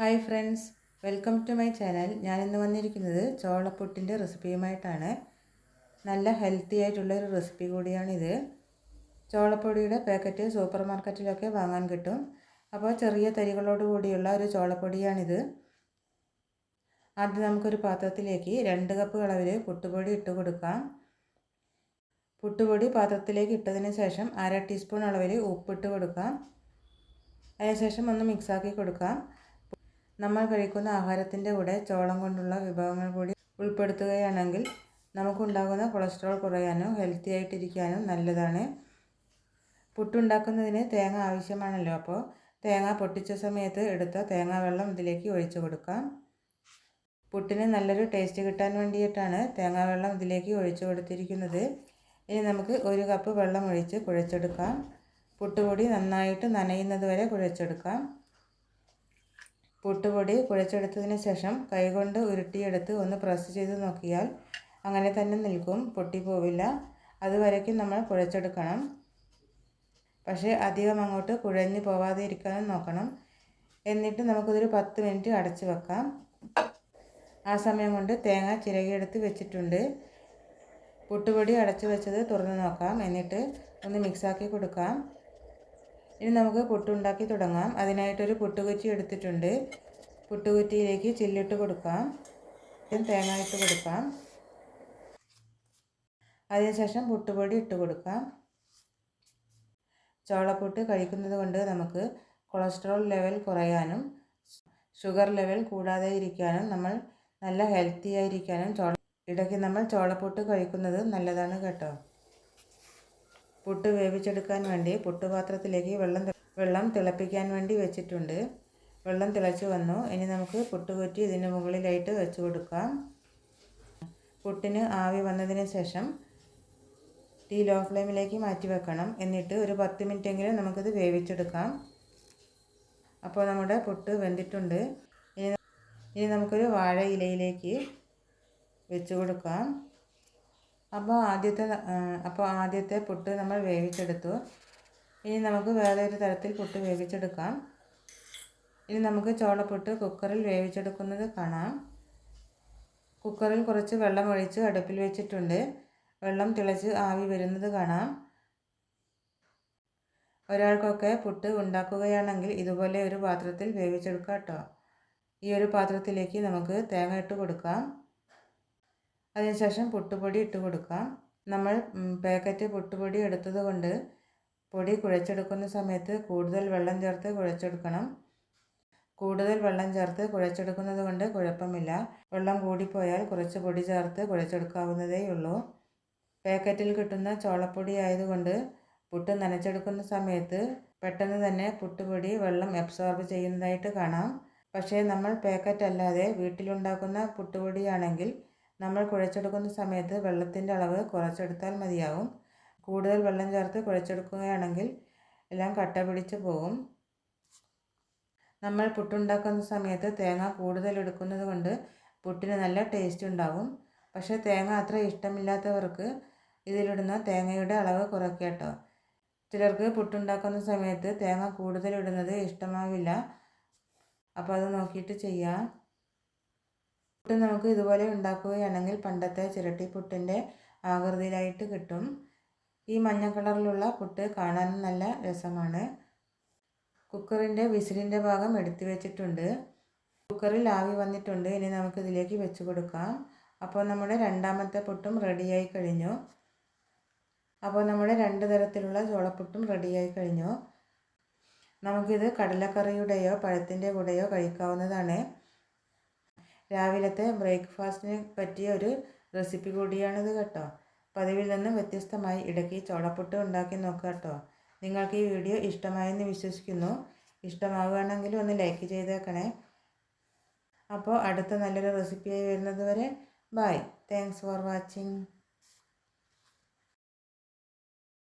Hi friends welcome to my channel. ഞാൻ ഇന്ന് വന്നിരിക്കുന്നത് ചോളപ്പുട്ടിന്റെ റെസിപ്പിയുമായിട്ടാണ്. നല്ല ഹെൽത്തി ആയിട്ടുള്ള ഒരു റെസിപ്പി കൂടിയാണിത്. ചോളപ്പൊടിയുടെ പാക്കറ്റ് സൂപ്പർ മാർക്കറ്റിലൊക്കെ വാങ്ങാൻ കിട്ടും. അപ്പോൾ ചെറിയ തരികളോട് കൂടിയുള്ള ഒരു ചോളപ്പൊടിയാണിത്. ആദ്യം നമുക്കൊരു പാത്രത്തിലേക്ക് രണ്ട് കപ്പ് അളവിൽ പുട്ടുപൊടി ഇട്ട് കൊടുക്കാം. പുട്ടുപൊടി പാത്രത്തിലേക്ക് ഇട്ടതിന് ശേഷം അര ടീസ്പൂൺ അളവിൽ ഉപ്പിട്ട് കൊടുക്കാം. അതിനുശേഷം ഒന്ന് മിക്സാക്കി കൊടുക്കാം. നമ്മൾ കഴിക്കുന്ന ആഹാരത്തിന്റെ കൂടെ ചോളം കൊണ്ടുള്ള വിഭവങ്ങൾ കൂടി ഉൾപ്പെടുത്തുകയാണെങ്കിൽ നമുക്കുണ്ടാകുന്ന കൊളസ്ട്രോൾ കുറയാനും ഹെൽത്തി ആയിട്ടിരിക്കാനും നല്ലതാണ്. പുട്ടുണ്ടാക്കുന്നതിന് തേങ്ങ ആവശ്യമാണല്ലോ അപ്പോൾ തേങ്ങ പൊട്ടിച്ച സമയത്ത് എടുത്ത തേങ്ങ വെള്ളം ഇതിലേക്ക് ഒഴിച്ചു കൊടുക്കാം. പുട്ടിന് നല്ലൊരു ടേസ്റ്റ് കിട്ടാൻ വേണ്ടിയിട്ടാണ് തേങ്ങാ വെള്ളം ഇതിലേക്ക് ഒഴിച്ചു കൊടുത്തിരിക്കുന്നത്. ഇനി നമുക്ക് ഒരു കപ്പ് വെള്ളം ഒഴിച്ച് കുഴച്ചെടുക്കാം. പുട്ടുപൊടി നന്നായിട്ട് നനയുന്നത് വരെ കുഴച്ചെടുക്കാം. പുട്ടുപൊടി കുഴച്ചെടുത്തതിന് ശേഷം കൈകൊണ്ട് ഉരുട്ടിയെടുത്ത് ഒന്ന് പ്രസ് ചെയ്ത് നോക്കിയാൽ അങ്ങനെ തന്നെ നിൽക്കും. പൊട്ടിപ്പോവില്ല അതുവരയ്ക്കും നമ്മൾ കുഴച്ചെടുക്കണം. പക്ഷേ അധികം അങ്ങോട്ട് കുഴഞ്ഞു പോവാതെ ഇരിക്കാനും നോക്കണം. എന്നിട്ട് നമുക്കിതൊരു പത്ത് മിനിറ്റ് അടച്ചു വെക്കാം. ആ സമയം കൊണ്ട് തേങ്ങ ചിരകിയെടുത്ത് വെച്ചിട്ടുണ്ട്. പുട്ടുപൊടി അടച്ചു വെച്ചത് തുറന്ന് നോക്കാം. എന്നിട്ട് ഒന്ന് മിക്സാക്കി കൊടുക്കാം. ഇനി നമുക്ക് പുട്ടുണ്ടാക്കി തുടങ്ങാം. അതിനായിട്ടൊരു പുട്ടുകുറ്റി എടുത്തിട്ടുണ്ട്. പുട്ടുകുറ്റിയിലേക്ക് ചില്ലിട്ട് കൊടുക്കാം. തേങ്ങ ഇട്ട് കൊടുക്കാം. അതിനുശേഷം പുട്ടുപൊടി ഇട്ട് കൊടുക്കാം. ചോളപ്പുട്ട് കഴിക്കുന്നത് കൊണ്ട് നമുക്ക് കൊളസ്ട്രോൾ ലെവൽ കുറയാനും ഷുഗർ ലെവൽ കൂടാതെ ഇരിക്കാനും നമ്മൾ നല്ല ഹെൽത്തി ആയിരിക്കാനും ചോള ഇടയ്ക്ക് നമ്മൾ ചോളപ്പുട്ട് കഴിക്കുന്നത് നല്ലതാണ് കേട്ടോ. പുട്ട് വേവിച്ചെടുക്കാൻ വേണ്ടി പുട്ടുപാത്രത്തിലേക്ക് വെള്ളം വെള്ളം തിളപ്പിക്കാൻ വേണ്ടി വെച്ചിട്ടുണ്ട്. വെള്ളം തിളച്ചു വന്നു. ഇനി നമുക്ക് പുട്ട് കുറ്റി ഇതിന് മുകളിലായിട്ട് വെച്ച് കൊടുക്കാം. പുട്ടിന് ആവി വന്നതിന് ശേഷം തീ ലോ ഫ്ലെയിമിലേക്ക് മാറ്റി വെക്കണം. എന്നിട്ട് ഒരു പത്ത് മിനിറ്റെങ്കിലും നമുക്കിത് വേവിച്ചെടുക്കാം. അപ്പോൾ നമ്മുടെ പുട്ട് വെന്തിട്ടുണ്ട്. ഇനി ഇനി നമുക്കൊരു വാഴ ഇലയിലേക്ക് വെച്ച് കൊടുക്കാം. അപ്പോൾ ആദ്യത്തെ അപ്പോൾ ആദ്യത്തെ പുട്ട് നമ്മൾ വേവിച്ചെടുത്തു. ഇനി നമുക്ക് വേറെ ഒരു തരത്തിൽ പുട്ട് വേവിച്ചെടുക്കാം. ഇനി നമുക്ക് ചോളപ്പുട്ട് കുക്കറിൽ വേവിച്ചെടുക്കുന്നത് കാണാം. കുക്കറിൽ കുറച്ച് വെള്ളം ഒഴിച്ച് അടുപ്പിൽ വെച്ചിട്ടുണ്ട്. വെള്ളം തിളച്ച് ആവി വരുന്നത് കാണാം. ഒരാൾക്കൊക്കെ പുട്ട് ഉണ്ടാക്കുകയാണെങ്കിൽ ഇതുപോലെ ഒരു പാത്രത്തിൽ വേവിച്ചെടുക്കാം കേട്ടോ. ഈ ഒരു പാത്രത്തിലേക്ക് നമുക്ക് തേങ്ങ ഇട്ട് കൊടുക്കാം. അതിനുശേഷം പുട്ടുപൊടി ഇട്ട് കൊടുക്കാം. നമ്മൾ പാക്കറ്റ് പുട്ടുപൊടി എടുത്തത് കൊണ്ട് പൊടി കുഴച്ചെടുക്കുന്ന സമയത്ത് കൂടുതൽ വെള്ളം ചേർത്ത് കുഴച്ചെടുക്കണം. കൂടുതൽ വെള്ളം ചേർത്ത് കുഴച്ചെടുക്കുന്നത് കൊണ്ട് കുഴപ്പമില്ല. വെള്ളം കൂടിപ്പോയാൽ കുറച്ച് പൊടി ചേർത്ത് കുഴച്ചെടുക്കാവുന്നതേ ഉള്ളൂ. പാക്കറ്റിൽ കിട്ടുന്ന ചോളപ്പൊടി ആയതുകൊണ്ട് പുട്ട് നനച്ചെടുക്കുന്ന സമയത്ത് പെട്ടെന്ന് തന്നെ പുട്ടുപൊടി വെള്ളം അബ്സോർബ് ചെയ്യുന്നതായിട്ട് കാണാം. പക്ഷേ നമ്മൾ പാക്കറ്റ് അല്ലാതെ വീട്ടിലുണ്ടാക്കുന്ന പുട്ടുപൊടിയാണെങ്കിൽ നമ്മൾ കുഴച്ചെടുക്കുന്ന സമയത്ത് വെള്ളത്തിന്റെ അളവ് കുറച്ചെടുത്താൽ മതിയാവും. കൂടുതൽ വെള്ളം ചേർത്ത് കുഴച്ചെടുക്കുകയാണെങ്കിൽ എല്ലാം കട്ട പിടിച്ച് പോകും. നമ്മൾ പുട്ടുണ്ടാക്കുന്ന സമയത്ത് തേങ്ങ കൂടുതൽ എടുക്കുന്നത് കൊണ്ട് പുട്ടിന് നല്ല ടേസ്റ്റ് ഉണ്ടാകും പക്ഷേ തേങ്ങ അത്ര ഇഷ്ടമില്ലാത്തവർക്ക് ഇതിലിടുന്ന തേങ്ങയുടെ അളവ് കുറയ്ക്കട്ടോ ചിലർക്ക് പുട്ടുണ്ടാക്കുന്ന സമയത്ത് തേങ്ങ കൂടുതൽ ഇടുന്നത് ഇഷ്ടമാവില്ല. അപ്പോൾ അത് നോക്കിയിട്ട് ചെയ്യാം. പുട്ട് നമുക്ക് ഇതുപോലെ ഉണ്ടാക്കുകയാണെങ്കിൽ പണ്ടത്തെ ചിരട്ടി പുട്ടിന്റെ ആകൃതിയിലായിട്ട് കിട്ടും. ഈ മഞ്ഞ കളറിലുള്ള പുട്ട് കാണാൻ നല്ല രസമാണ്. കുക്കറിന്റെ വിസിലിന്റെ ഭാഗം എടുത്തു വെച്ചിട്ടുണ്ട്. കുക്കറിൽ ആവി വന്നിട്ടുണ്ട്. ഇനി നമുക്കിതിലേക്ക് വെച്ച് കൊടുക്കാം. അപ്പോൾ നമ്മുടെ രണ്ടാമത്തെ പുട്ടും റെഡിയായി കഴിഞ്ഞു. അപ്പോൾ നമ്മുടെ രണ്ട് തരത്തിലുള്ള ചോളപ്പുട്ടും റെഡിയായി കഴിഞ്ഞു. നമുക്കിത് കടലക്കറിയുടെയോ പഴത്തിന്റെ കൂടെയോ കഴിക്കാവുന്നതാണ്. രാവിലത്തെ ബ്രേക്ക്ഫാസ്റ്റിനെ പറ്റിയ ഒരു റെസിപ്പി കൂടിയാണിത് കേട്ടോ. പതിവിൽ നിന്നും വ്യത്യസ്തമായി ഇടയ്ക്ക് ചോളപ്പുട്ട് ഉണ്ടാക്കി നോക്കുക കേട്ടോ. നിങ്ങൾക്ക് ഈ വീഡിയോ ഇഷ്ടമായെന്ന് വിശ്വസിക്കുന്നു. ഇഷ്ടമാവുകയാണെങ്കിൽ ഒന്ന് ലൈക്ക് ചെയ്തേക്കണേ. അപ്പോൾ അടുത്ത നല്ലൊരു റെസിപ്പിയായി വരുന്നത് വരെ ബൈ. Thanks for watching.